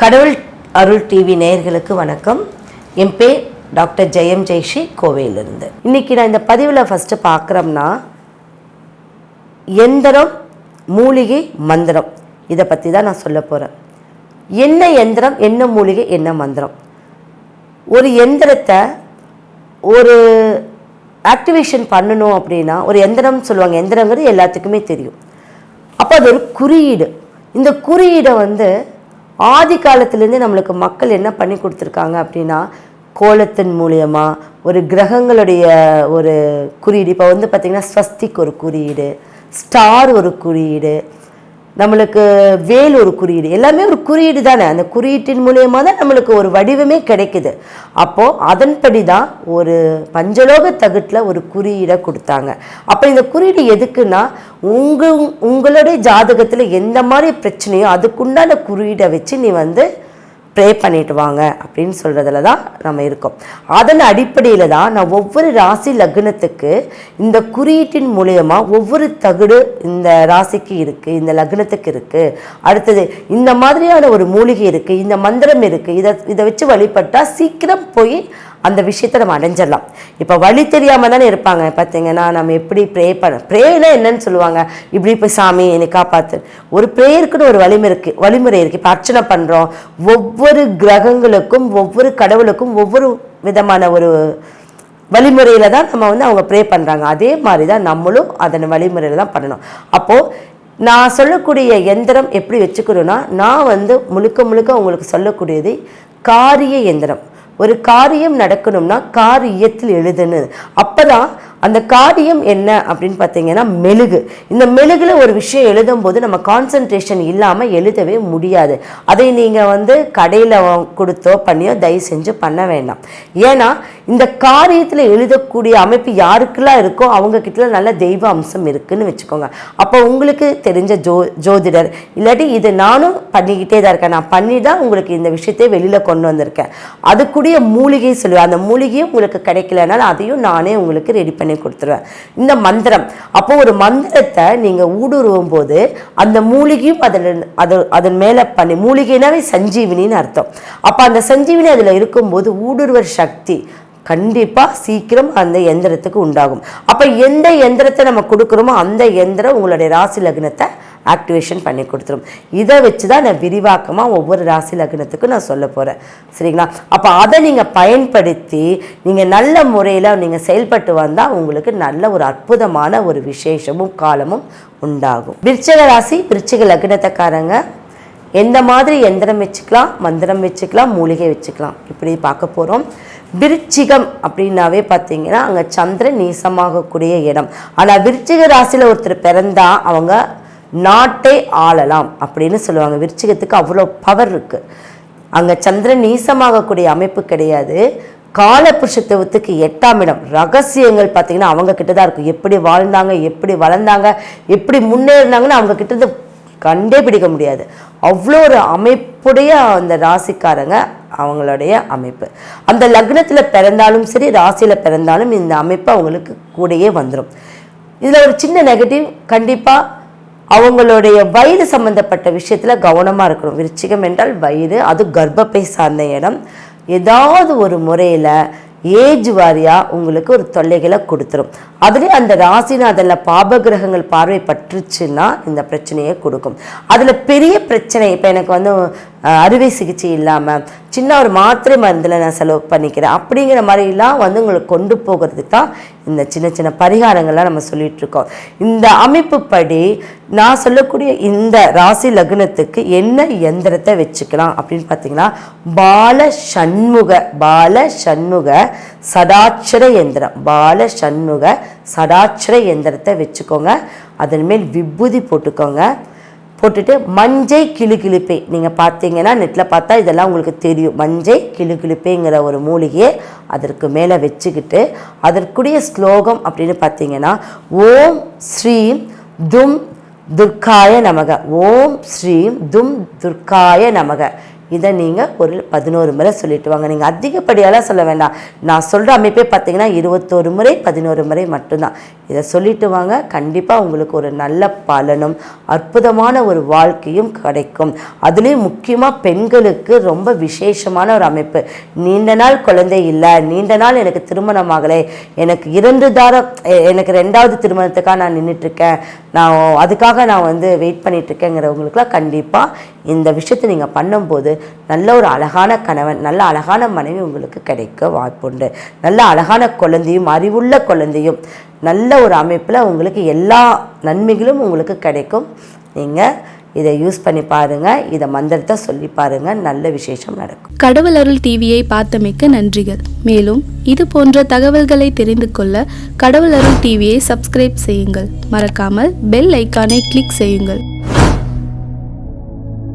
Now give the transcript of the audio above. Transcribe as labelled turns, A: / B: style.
A: கடவுள் அருள் டிவி நேயர்களுக்கு வணக்கம். என் பேர் டாக்டர் ஜெயம் ஜெய்ஷி கோவையிலிருந்து. இன்னைக்கு நான் இந்த பதிவில் ஃபஸ்ட்டு பார்க்குறோம்னா எந்திரம் மூலிகை மந்திரம். இதை பற்றி தான் நான் சொல்ல போகிறேன் என்ன எந்திரம் என்ன மூலிகை என்ன மந்திரம்? ஒரு எந்திரத்தை ஒரு ஆக்டிவேஷன் பண்ணணும் அப்படின்னா ஒரு எந்திரம் சொல்லுவாங்க. எந்திரங்கிறது எல்லாத்துக்குமே தெரியும். அப்போ அது ஒரு குறியீடு. இந்த குறியீடை வந்து ஆதி காலத்துலேருந்து நம்மளுக்கு மக்கள் என்ன பண்ணி கொடுத்துருக்காங்க அப்படின்னா கோலத்தின் மூலியமாக ஒரு கிரகங்களுடைய ஒரு குறியீடு. இப்போ வந்து பார்த்திங்கன்னா ஸ்வஸ்திக் ஒரு குறியீடு ஸ்டார் ஒரு குறியீடு நம்மளுக்கு வேல் ஒரு குறியீடு. எல்லாமே ஒரு குறியீடு தானே. அந்த குறியீட்டின் மூலியமாக தான் நம்மளுக்கு ஒரு வடிவமே கிடைக்குது. அப்போது அதன்படி தான் ஒரு பஞ்சலோக தகுட்டில் ஒரு குறியீடை கொடுத்தாங்க. அப்போ இந்த குறியீடு எதுக்குன்னா உங்கள் உங்களுடைய ஜாதகத்தில் எந்த மாதிரி பிரச்சனையோ அதுக்குண்டான குறியீடை வச்சு நீ வந்து ப்ரே பண்ணிட்டு வாங்க அப்படின்னு சொல்கிறதுல தான் நம்ம இருக்கோம். அதன் அடிப்படையில் தான் நான் ஒவ்வொரு ராசி லக்னத்துக்கு இந்த குறியீட்டின் மூலயமா ஒவ்வொரு தகுடு இந்த ராசிக்கு இருக்குது இந்த லக்னத்துக்கு இருக்குது அடுத்தது இந்த மாதிரியான ஒரு மூலிகை இருக்குது இந்த மந்திரம் இருக்குது இதை இதை வச்சு வழிபட்டால் சீக்கிரம் போய் அந்த விஷயத்தை நம்ம அடைஞ்சிடலாம். இப்போ வழி தெரியாமல் தானே இருப்பாங்க. பார்த்தீங்கன்னா நம்ம எப்படி ப்ரே பண்ண ப்ரேனா என்னன்னு சொல்லுவாங்க. இப்படி இப்போ சாமி என்னை காப்பாற்று ஒரு ப்ரேயருக்குன்னு ஒரு வழிமுறை இருக்குது வழிமுறை இருக்குது இப்போ அர்ச்சனை பண்ணுறோம் ஒவ்வொரு கிரகங்களுக்கும் ஒவ்வொரு கடவுளுக்கும் ஒவ்வொரு விதமான ஒரு வழிமுறையில் தான் நம்ம வந்து அவங்க ப்ரே பண்ணுறாங்க அதே மாதிரி தான் நம்மளும் அதன் வழிமுறையில் தான் பண்ணணும். அப்போது நான் சொல்லக்கூடிய எந்திரம் எப்படி வச்சுக்கணும்னா நான் வந்து முழுக்க முழுக்க உங்களுக்கு சொல்லக்கூடியது காரிய எந்திரம். ஒரு காரியம் நடக்கணும்னா காரியத்தில் எழுதுன்னு. அப்பதான் அந்த காரியம் என்ன அப்படின்னு பார்த்தீங்கன்னா மெழுகு. இந்த மெழுகில் ஒரு விஷயம் எழுதும் போது நம்ம கான்சன்ட்ரேஷன் இல்லாமல் எழுதவே முடியாது. அதை நீங்கள் வந்து கடையில் கொடுத்தோ பண்ணியோ தயவு செஞ்சு பண்ண வேண்டாம். ஏன்னா இந்த காரியத்தில் எழுதக்கூடிய அமைப்பு யாருக்கெல்லாம் இருக்கோ அவங்கக்கிட்ட நல்ல தெய்வ அம்சம் இருக்குன்னு வச்சுக்கோங்க. அப்போ உங்களுக்கு தெரிஞ்ச ஜோ ஜோதிடர் இல்லாட்டி இது நானும் பண்ணிக்கிட்டே தான் இருக்கேன். நான் பண்ணி தான் உங்களுக்கு இந்த விஷயத்தை வெளியில் கொண்டு வந்திருக்கேன். அதுக்குடைய மூலிகை சொல்லுவேன். அந்த மூலிகையும் உங்களுக்கு கிடைக்கலனால அதையும் நானே உங்களுக்கு ரெடி பண்ணி கொடுத்துருவேன். இந்த மந்திரம். அப்போ ஒரு மந்திரத்தை நீங்கள் ஊடுருவும் போது அந்த மூலிகையும் அதில் அது அதன் மேலே பண்ணி மூலிகைனாவே சஞ்சீவினின்னு அர்த்தம். அப்போ அந்த சஞ்சீவினி அதில் இருக்கும்போது ஊடுருவர் சக்தி கண்டிப்பாக சீக்கிரம் அந்த எந்திரத்துக்கு உண்டாகும். அப்போ எந்த எந்திரத்தை நம்ம கொடுக்குறோமோ அந்த எந்திரம் உங்களுடைய ராசி லக்னத்தை ஆக்டிவேஷன் பண்ணி கொடுத்துரும். இதை வச்சு தான் நான் விரிவாக்கமாக ஒவ்வொரு ராசி லக்னத்துக்கும் நான் சொல்ல போகிறேன் சரிங்களா? அப்போ அதை நீங்கள் பயன்படுத்தி நீங்கள் நல்ல முறையில் நீங்கள் செயல்பட்டு வந்தால் உங்களுக்கு நல்ல ஒரு அற்புதமான ஒரு விசேஷமும் காலமும் உண்டாகும். விருச்சக ராசி விருச்சிக லக்னத்தைக்காரங்க எந்த மாதிரி எந்திரம் வச்சுக்கலாம் மந்திரம் வச்சுக்கலாம் மூலிகை வச்சுக்கலாம். இப்படி பார்க்க போகிறோம் விருச்சிகம் அப்படின்னாவே பார்த்தீங்கன்னா அங்கே சந்திரன் நீசமாகக்கூடிய இடம். ஆனால் விருச்சிக ராசியில் ஒருத்தர் பிறந்தால் அவங்க நாட்டை ஆளலாம் அப்படின்னு சொல்லுவாங்க. விருச்சிகத்துக்கு அவ்வளோ பவர் இருக்குது அங்கே சந்திரன் நீசமாகக்கூடிய அமைப்பு கிடையாது. காலபுருஷத்துவத்துக்கு எட்டாம் இடம். ரகசியங்கள் பார்த்தீங்கன்னா அவங்க கிட்ட தான் இருக்கும். எப்படி வாழ்ந்தாங்க எப்படி வளர்ந்தாங்க எப்படி முன்னேறினாங்கன்னு அவங்க கிட்ட கண்டே பிடிக்க முடியாது. அவ்வளோ ஒரு அமைப்புடைய அந்த ராசிக்காரங்க அவங்களுடைய அமைப்பு. அந்த லக்னத்தில் பிறந்தாலும் சரி ராசியில் பிறந்தாலும் இந்த அமைப்பு அவங்களுக்கு கூடயே வந்துடும் இதில் ஒரு சின்ன நெகட்டிவ் கண்டிப்பாக அவங்களுடைய வயிறு சம்பந்தப்பட்ட விஷயத்தில் கவனமாக இருக்கணும். விருச்சிகம் என்றால் வயிறு அது கர்ப்பப்பை சார்ந்த இடம். ஏதாவது ஒரு முறையில் ஏஜ் வாரியாக உங்களுக்கு ஒரு தொல்லைகளை கொடுத்துரும். அதிலே அந்த ராசிநாதனில் பாபகிரகங்கள் பார்வை பற்றுச்சுன்னா இந்த பிரச்சனையை கொடுக்கும். அதில் பெரிய பிரச்சனை இப்போ எனக்கு வந்து அறுவை சிகிச்சை இல்லாமல் சின்ன ஒரு மாத்திரை மருந்தில் நான் செலவு பண்ணிக்கிறேன் அப்படிங்கிற மாதிரிலாம் வந்து உங்களுக்கு கொண்டு போகிறதுக்கு தான் இந்த சின்ன சின்ன பரிகாரங்கள்லாம் நம்ம சொல்லிகிட்ருக்கோம் இருக்கோம் இந்த அமைப்பு படி நான் சொல்லக்கூடிய இந்த ராசி லக்னத்துக்கு என்ன எந்திரத்தை வச்சுக்கலாம் அப்படின்னு பார்த்தீங்கன்னா பால சண்முக பால சண்முக சதாட்சர எந்திரம் பால சண்முக சடாட்சர எந்திரத்தை வச்சுக்கோங்க. அதன் மேல் விபூதி போட்டுக்கோங்க. போட்டுட்டு மஞ்சை கிளுகிழிப்பை நீங்கள் பார்த்தீங்கன்னா நெட்டில் பார்த்தா இதெல்லாம் உங்களுக்கு தெரியும். மஞ்சை கிளுகிழிப்பைங்கிற ஒரு மூலிகையை அதற்கு மேலே வச்சுக்கிட்டு அதற்குரிய ஸ்லோகம் அப்படின்னு பார்த்தீங்கன்னா ஓம் ஸ்ரீம் தும் துர்காய நமக. ஓம் ஸ்ரீம் தும் துர்காய நமக. இதை நீங்கள் ஒரு பதினோரு முறை சொல்லிட்டு வாங்க. நீங்கள் அதிகப்படியெல்லாம் சொல்ல வேண்டாம். நான் சொல்கிற அமைப்பே பார்த்தீங்கன்னா இருபத்தோரு முறை பதினோரு முறை மட்டும்தான். இதை சொல்லிட்டு வாங்க. கண்டிப்பாக உங்களுக்கு ஒரு நல்ல பலனும் அற்புதமான ஒரு வாழ்க்கையும் கிடைக்கும். அதுலேயும் முக்கியமாக பெண்களுக்கு ரொம்ப விசேஷமான ஒரு அமைப்பு. நீண்ட நாள் குழந்தை இல்லை. நீண்ட நாள் எனக்கு திருமணம் ஆகலை. எனக்கு இரண்டு தாரம் எனக்கு ரெண்டாவது திருமணத்துக்காக நான் நின்றுட்டுருக்கேன் நான் அதுக்காக நான் வந்து வெயிட் பண்ணிகிட்ருக்கேங்கிறவங்களுக்குலாம் கண்டிப்பாக இந்த விஷயத்தை நீங்கள் பண்ணும்போது நல்ல ஒரு அழகான கணவன் நல்ல அழகான மனைவி உங்களுக்கு கிடைக்க வாய்ப்புண்டு. நல்ல அழகான குழந்தையும் அறிவுள்ள குழந்தையும் நல்ல ஒரு அமைப்பில் உங்களுக்கு எல்லா நன்மைகளும் உங்களுக்கு கிடைக்கும். நீங்கள் இதை யூஸ் பண்ணி பாருங்கள் இதை மந்திரத்தை சொல்லி பாருங்கள் நல்ல விசேஷம் நடக்கும்.
B: கடவுள் அருள் டிவியை பார்த்தமைக்க நன்றிகள். மேலும் இது போன்ற தகவல்களை தெரிந்து கொள்ள கடவுள் அருள் டிவியை சப்ஸ்கிரைப் செய்யுங்கள். மறக்காமல் பெல் ஐக்கானை கிளிக் செய்யுங்கள்.